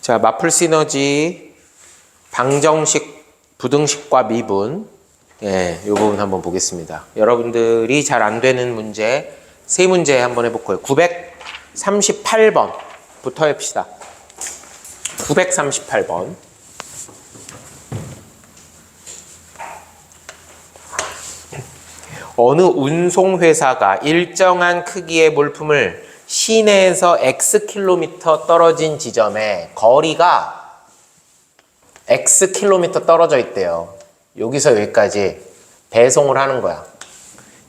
자, 마플 시너지 방정식 부등식과 미분 예, 이 부분 한번 보겠습니다. 여러분들이 잘 안 되는 문제 세 문제 한번 해볼 거예요. 938번부터 해봅시다. 938번. 어느 운송회사가 일정한 크기의 물품을 시내에서 X 킬로미터 떨어진 지점에 거리가 X 킬로미터 떨어져 있대요. 여기서 여기까지 배송을 하는 거야.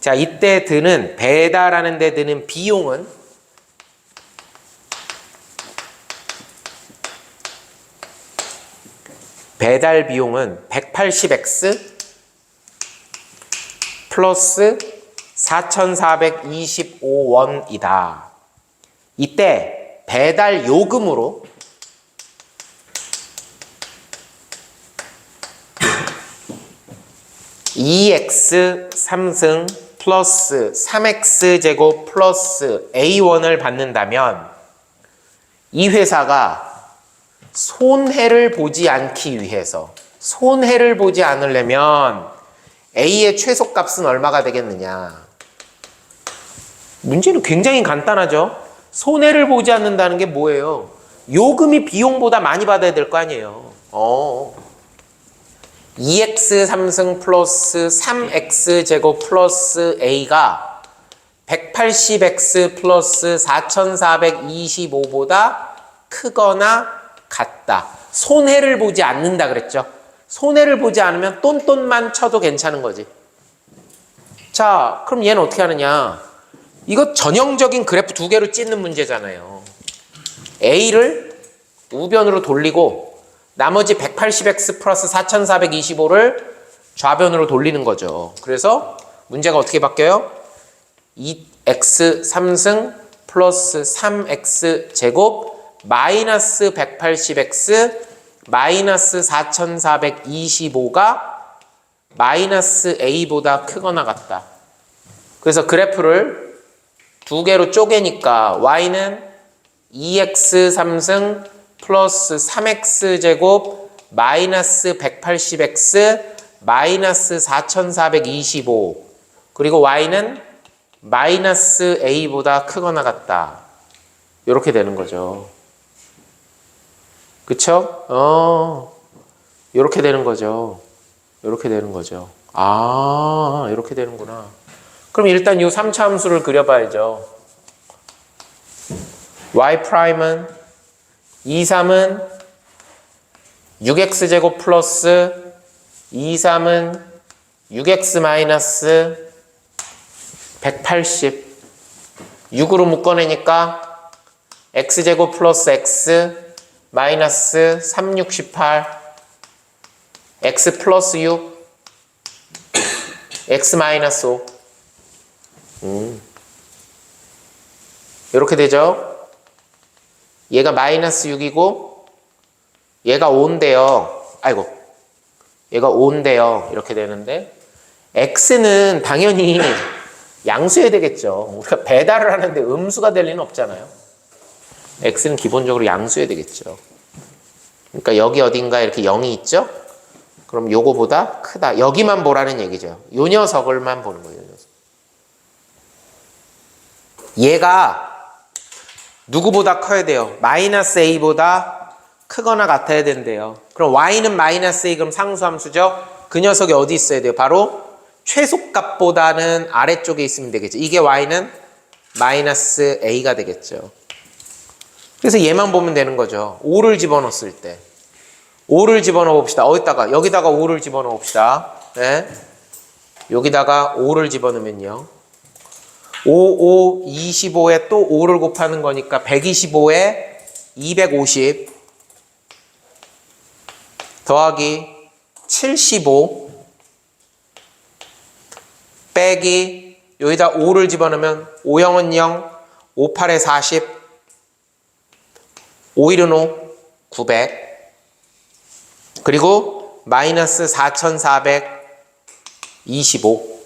자, 이때 드는 배달하는 데 드는 비용은 배달 비용은 180x 플러스 4,425원이다. 이때 배달 요금으로 EX 3승 플러스 3X 제곱 플러스 A1을 받는다면 이 회사가 손해를 보지 않기 위해서 손해를 보지 않으려면 A의 최소값은 얼마가 되겠느냐? 문제는 굉장히 간단하죠. 손해를 보지 않는다는 게 뭐예요? 요금이 비용보다 많이 받아야 될 거 아니에요. 어. 2x 3승 플러스 3x 제곱 플러스 a가 180x 플러스 4425보다 크거나 같다. 손해를 보지 않는다 그랬죠. 손해를 보지 않으면 똔똔만 쳐도 괜찮은 거지. 자, 그럼 얘는 어떻게 하느냐? 이거 전형적인 그래프 두 개로 찢는 문제잖아요. A를 우변으로 돌리고 나머지 180x 플러스 4425를 좌변으로 돌리는 거죠. 그래서 문제가 어떻게 바뀌어요? 2x 3승 플러스 3x 제곱 마이너스 180x 마이너스 4425가 마이너스 a보다 크거나 같다. 그래서 그래프를 두 개로 쪼개니까 y는 2x 3승 플러스 3x 제곱 마이너스 180x 마이너스 4425 그리고 y는 마이너스 a보다 크거나 같다. 이렇게 되는 거죠. 그쵸? 어, 이렇게 되는 거죠. 이렇게 되는 거죠. 아, 이렇게 되는구나. 그럼 일단 이 3차 함수를 그려봐야죠. y 프라임은 2, 3은 6x제곱 플러스 2, 3은 6x 마이너스 180 6으로 묶어내니까 x제곱 플러스 x 마이너스 368 x 플러스 6 x 마이너스 5 음. 이렇게 되죠? 얘가 마이너스 6이고 얘가 5인데요. 아이고 얘가 5인데요. 이렇게 되는데 x는 당연히 양수해야 되겠죠. 우리가 배달을 하는데 음수가 될 리는 없잖아요. x는 기본적으로 양수해야 되겠죠. 그러니까 여기 어딘가 이렇게 0이 있죠? 그럼 요거보다 크다. 여기만 보라는 얘기죠. 요 녀석을만 보는 거예요. 얘가 누구보다 커야 돼요? 마이너스 a보다 크거나 같아야 된대요. 그럼 y는 마이너스 a 그럼 상수함수죠? 그 녀석이 어디 있어야 돼요? 바로 최소값보다는 아래쪽에 있으면 되겠죠. 이게 y는 마이너스 a가 되겠죠. 그래서 얘만 보면 되는 거죠. 5를 집어넣었을 때. 5를 집어넣어 봅시다. 어디다가? 여기다가 5를 집어넣어 봅시다. 네. 여기다가 5를 집어넣으면요. 5, 5, 25에 또 5를 곱하는 거니까 125에 250 더하기 75 빼기 여기다 5를 집어넣으면 5영은 0, 5, 8에 40 5일은 5, 900 그리고 마이너스 4425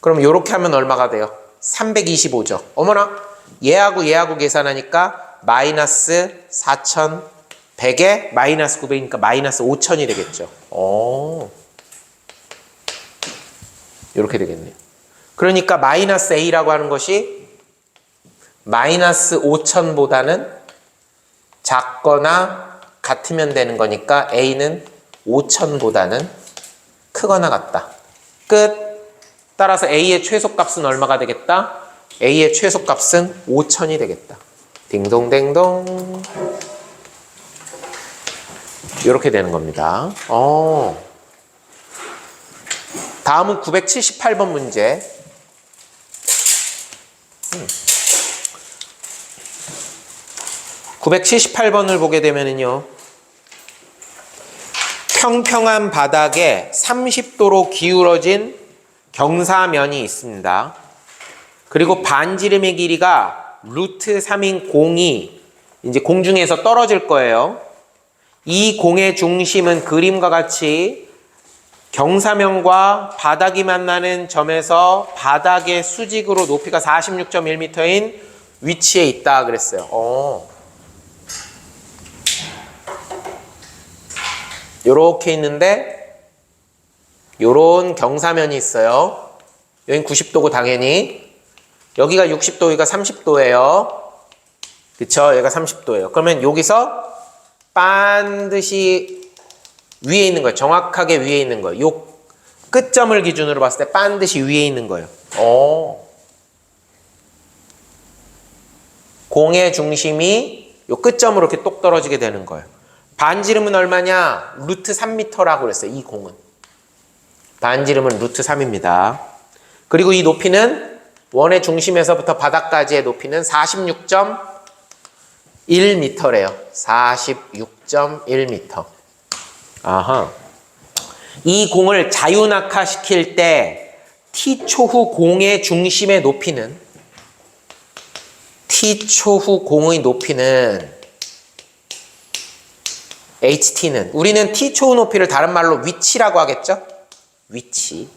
그럼 이렇게 하면 얼마가 돼요? 325죠. 어머나 얘하고 얘하고 계산하니까 마이너스 4,100에 마이너스 900이니까 마이너스 5,000이 되겠죠. 오. 이렇게 되겠네요. 그러니까 마이너스 A라고 하는 것이 마이너스 5,000보다는 작거나 같으면 되는 거니까 A는 5,000보다는 크거나 같다. 끝. 따라서 A의 최소값은 얼마가 되겠다? A의 최소값은 5,000이 되겠다. 딩동댕동. 이렇게 되는 겁니다. 어. 다음은 978번 문제. 음. 978번을 보게 되면은요. 평평한 바닥에 30도로 기울어진 경사면이 있습니다. 그리고 반지름의 길이가 루트 3인 공이 이제 공중에서 떨어질 거예요. 이 공의 중심은 그림과 같이 경사면과 바닥이 만나는 점에서 바닥의 수직으로 높이가 46.1m인 위치에 있다 그랬어요. 어. 요렇게 있는데 요런 경사면이 있어요. 여긴 90도고 당연히 여기가 60도, 여기가 30도예요. 그쵸? 얘가 30도예요. 그러면 여기서 반드시 위에 있는 거예요. 정확하게 위에 있는 거예요. 요 끝점을 기준으로 봤을 때 반드시 위에 있는 거예요. 어. 공의 중심이 요 끝점으로 이렇게 똑 떨어지게 되는 거예요. 반지름은 얼마냐? 루트 3m라고 그랬어요. 이 공은. 반지름은 루트 3입니다. 그리고 이 높이는 원의 중심에서부터 바닥까지의 높이는 46.1m래요. 46.1m. 아하. 이 공을 자유낙하시킬 때 t 초후 공의 중심의 높이는 t 초후 공의 높이는 HT는 우리는 t 초후 높이를 다른 말로 위치라고 하겠죠? 위치.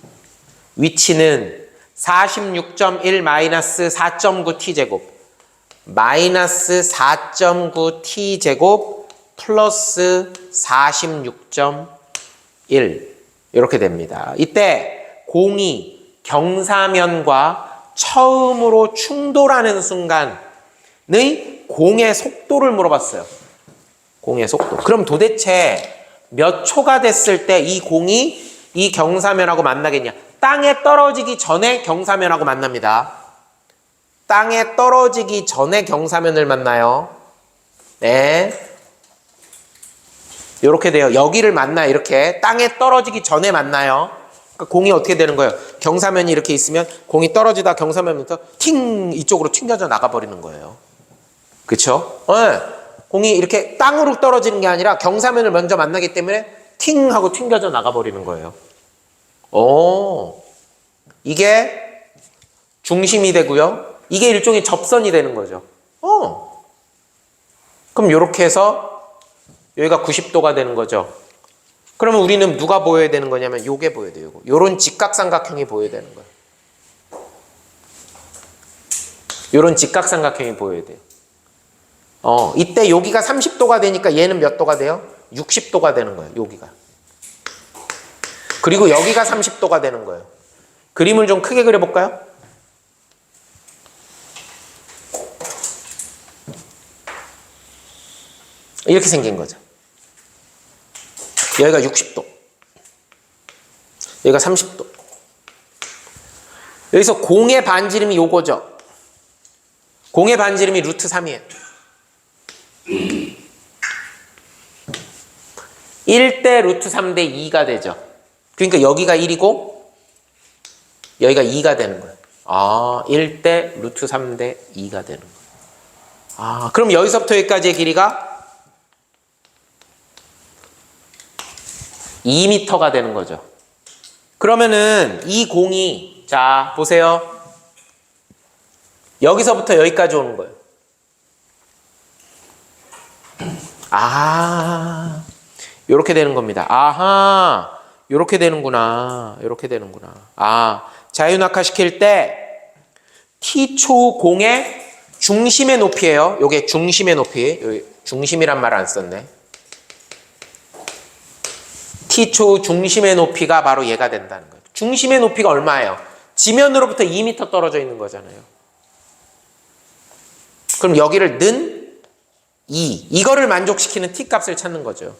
위치는 46.1 마이너스 4.9 t 제곱 마이너스 4.9 t 제곱 플러스 46.1 이렇게 됩니다. 이때 공이 경사면과 처음으로 충돌하는 순간의 공의 속도를 물어봤어요. 공의 속도. 그럼 도대체 몇 초가 됐을 때 이 공이 이 경사면하고 만나겠냐? 땅에 떨어지기 전에 경사면하고 만납니다. 땅에 떨어지기 전에 경사면을 만나요. 네. 이렇게 돼요. 여기를 만나 이렇게 땅에 떨어지기 전에 만나요. 그러니까 공이 어떻게 되는 거예요? 경사면이 이렇게 있으면 공이 떨어지다 경사면부터 팅 이쪽으로 튕겨져 나가 버리는 거예요. 그렇죠? 네. 공이 이렇게 땅으로 떨어지는 게 아니라 경사면을 먼저 만나기 때문에 팅 하고 튕겨져 나가 버리는 거예요. 오, 이게 중심이 되고요. 이게 일종의 접선이 되는 거죠. 어. 그럼 이렇게 해서 여기가 90도가 되는 거죠. 그러면 우리는 누가 보여야 되는 거냐면 요게 보여야 돼요. 요런 직각삼각형이 보여야 되는 거예요. 요런 직각삼각형이 보여야 돼요. 어, 이때 여기가 30도가 되니까 얘는 몇 도가 돼요? 60도가 되는 거예요. 여기가. 그리고 여기가 30도가 되는 거예요. 그림을 좀 크게 그려볼까요? 이렇게 생긴 거죠. 여기가 60도. 여기가 30도. 여기서 공의 반지름이 요거죠. 공의 반지름이 루트 3이에요. 1 대 루트 3 대 2가 되죠. 그러니까 여기가 1이고 여기가 2가 되는 거예요. 아, 1 대 루트 3 대 2가 되는 거예요. 아, 그럼 여기서부터 여기까지의 길이가 2m가 되는 거죠. 그러면은 이 공이 자, 보세요. 여기서부터 여기까지 오는 거예요. 아, 요렇게 되는 겁니다. 아하, 요렇게 되는구나. 요렇게 되는구나. 아, 자유낙하 시킬 때 T초 공의 중심의 높이예요. 요게 중심의 높이. 중심이란 말 안 썼네. t초 중심의 높이가 바로 얘가 된다는 거예요. 중심의 높이가 얼마예요? 지면으로부터 2m 떨어져 있는 거잖아요. 그럼 여기를 는 2. 이거를 만족시키는 t 값을 찾는 거죠.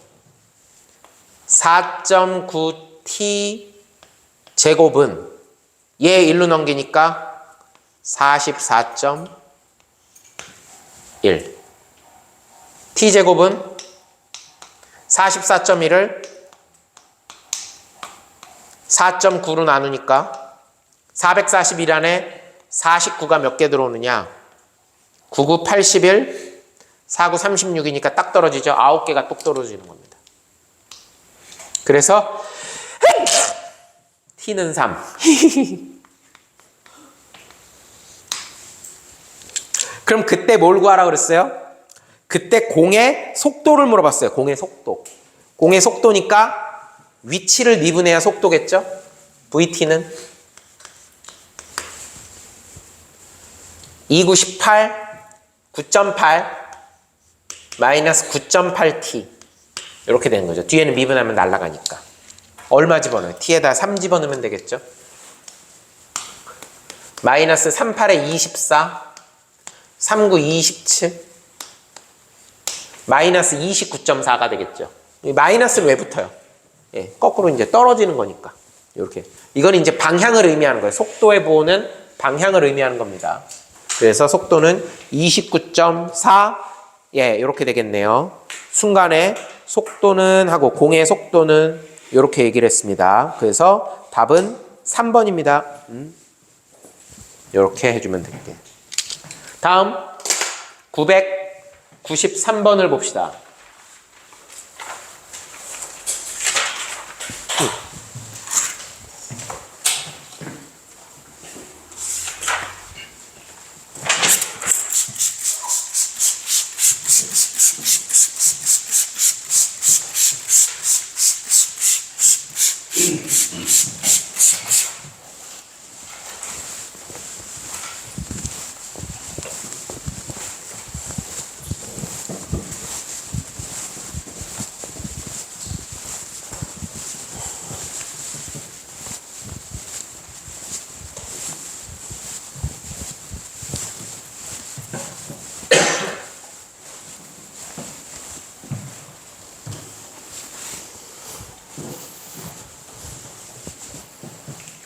4.9t 제곱은 얘 1로 넘기니까 44.1 t 제곱은 44.1을 4.9로 나누니까 441 안에 49가 몇 개 들어오느냐? 99 81 49 36이니까 딱 떨어지죠. 9개가 똑 떨어지는 겁니다 그래서 t는 3 그럼 그때 뭘 구하라 그랬어요? 그때 공의 속도를 물어봤어요. 공의 속도. 공의 속도니까 위치를 미분해야 속도겠죠? VT는 2918, 9.8, 마이너스 9.8t. 이렇게 되는 거죠. 뒤에는 미분하면 날아가니까. 얼마 집어넣어요? t에다 3 집어넣으면 되겠죠? 마이너스 38에 24, 39, 27, 마이너스 29.4가 되겠죠. 이 마이너스는 왜 붙어요? 예, 거꾸로 이제 떨어지는 거니까. 이렇게. 이건 이제 방향을 의미하는 거예요. 속도의 보호는 방향을 의미하는 겁니다. 그래서 속도는 29.4, 예, 이렇게 되겠네요. 순간의 속도는 하고 공의 속도는 이렇게 얘기를 했습니다. 그래서 답은 3번입니다. 음. 이렇게 해주면 될게요. 다음 993번을 봅시다.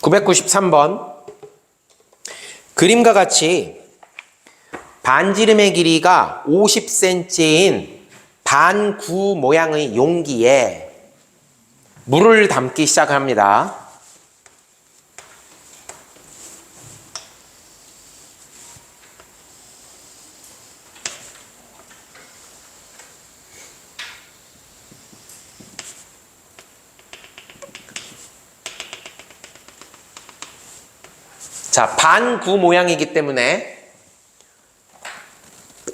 (993번) 그림과 같이 반지름의 길이가 50cm인 반구 모양의 용기에 물을 담기 시작합니다. 자, 반구 모양이기 때문에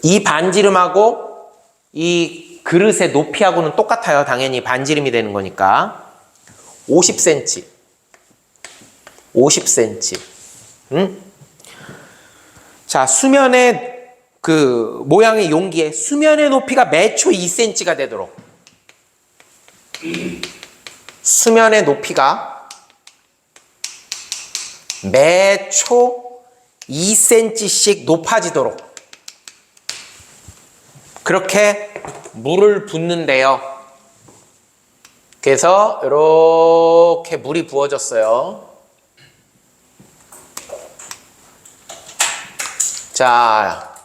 이 반지름하고 이 그릇의 높이하고는 똑같아요. 당연히 반지름이 되는 거니까. 50cm. 50cm. 응? 자, 수면의 그 모양의 용기에 수면의 높이가 매초 2cm가 되도록 수면의 높이가 매초 2cm씩 높아지도록 그렇게 물을 붓는데요. 그래서 이렇게 물이 부어졌어요. 자,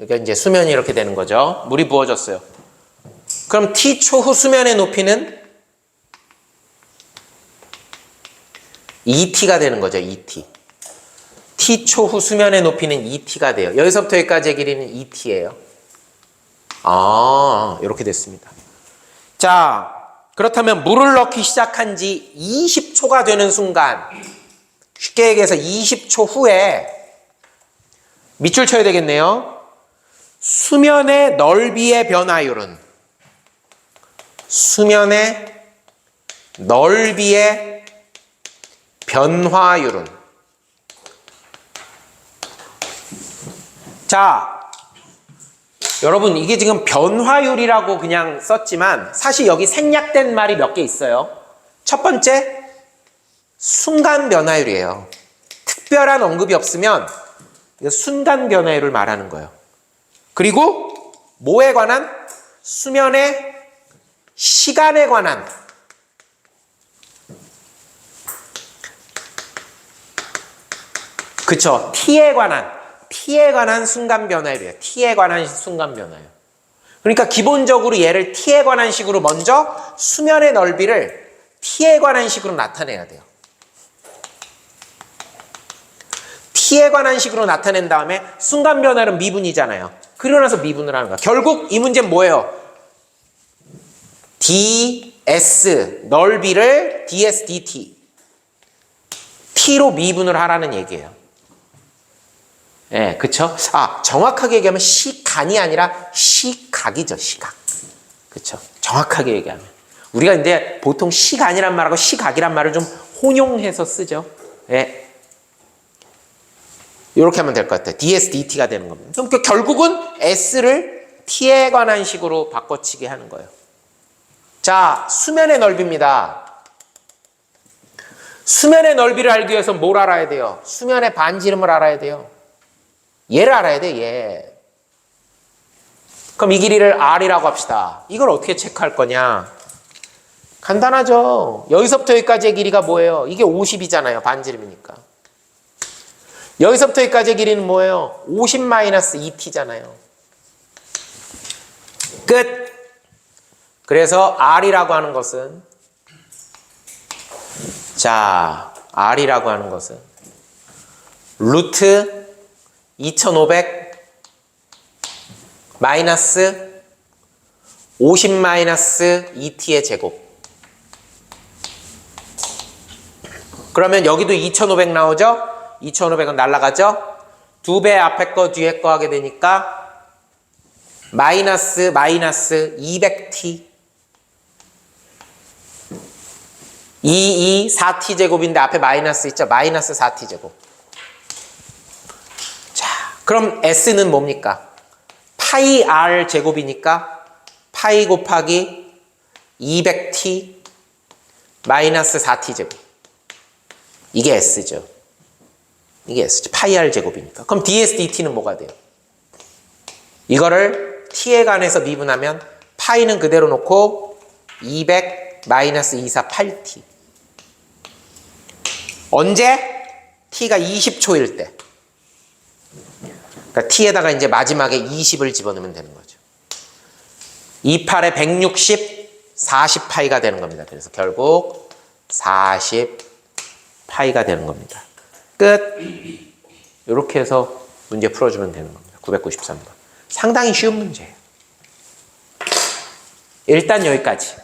여기 이제 수면이 이렇게 되는 거죠. 물이 부어졌어요. 그럼 t 초 후 수면의 높이는 2t가 되는 거죠. 2t. t 초 후 수면의 높이는 2t가 돼요. 여기서부터 여기까지의 길이는 2t예요. 아, 이렇게 됐습니다. 자, 그렇다면 물을 넣기 시작한 지 20초가 되는 순간, 쉽게 얘기해서 20초 후에 밑줄 쳐야 되겠네요. 수면의 넓이의 변화율은 수면의 넓이의 변화율은 자, 여러분 이게 지금 변화율이라고 그냥 썼지만 사실 여기 생략된 말이 몇 개 있어요. 첫 번째 순간 변화율이에요. 특별한 언급이 없으면 순간 변화율을 말하는 거예요. 그리고 뭐에 관한 수면의 시간에 관한 그쵸 t에 관한 t에 관한 순간 변화율이에요. t에 관한 순간 변화율. 그러니까 기본적으로 얘를 t에 관한 식으로 먼저 수면의 넓이를 t에 관한 식으로 나타내야 돼요. t에 관한 식으로 나타낸 다음에 순간 변화는 미분이잖아요. 그러고 나서 미분을 하는 거야. 결국 이 문제는 뭐예요? ds 넓이를 ds dt t로 미분을 하라는 얘기예요. 예, 그쵸? 아, 정확하게 얘기하면 시간이 아니라 시각이죠, 시각. 그쵸? 정확하게 얘기하면. 우리가 이제 보통 시간이란 말하고 시각이란 말을 좀 혼용해서 쓰죠. 예. 이렇게 하면 될 것 같아요. ds, dt가 되는 겁니다. 그럼 그 결국은 s를 t에 관한 식으로 바꿔치기 하는 거예요. 자, 수면의 넓이입니다. 수면의 넓이를 알기 위해서 뭘 알아야 돼요? 수면의 반지름을 알아야 돼요. 얘를 알아야 돼, 얘. 그럼 이 길이를 R이라고 합시다. 이걸 어떻게 체크할 거냐? 간단하죠. 여기서부터 여기까지의 길이가 뭐예요? 이게 50이잖아요. 반지름이니까. 여기서부터 여기까지의 길이는 뭐예요? 50-2t잖아요. 끝. 그래서 R이라고 하는 것은 자, R이라고 하는 것은 루트 2500 마이너스 50 마이너스 2t의 제곱. 그러면 여기도 2500 나오죠? 2500은 날라가죠? 두 배 앞에 거 뒤에 거 하게 되니까 마이너스 마이너스 200t 2, 2, 4t 제곱인데 앞에 마이너스 있죠? 마이너스 4t 제곱. 자, 그럼 s는 뭡니까? 파이 r 제곱이니까 파이 곱하기 200t 마이너스 4t 제곱. 이게 s죠. 이게 s죠. 파이 r 제곱이니까. 그럼 ds dt는 뭐가 돼요? 이거를 t에 관해서 미분하면 파이는 그대로 놓고 200 마이너스 24 8t. 언제? t가 20초일 때. 그러니까 t에다가 이제 마지막에 20을 집어넣으면 되는 거죠. 28에 160, 40파이가 되는 겁니다. 그래서 결국 40파이가 되는 겁니다. 끝. 이렇게 해서 문제 풀어주면 되는 겁니다. 993번. 상당히 쉬운 문제예요. 일단 여기까지.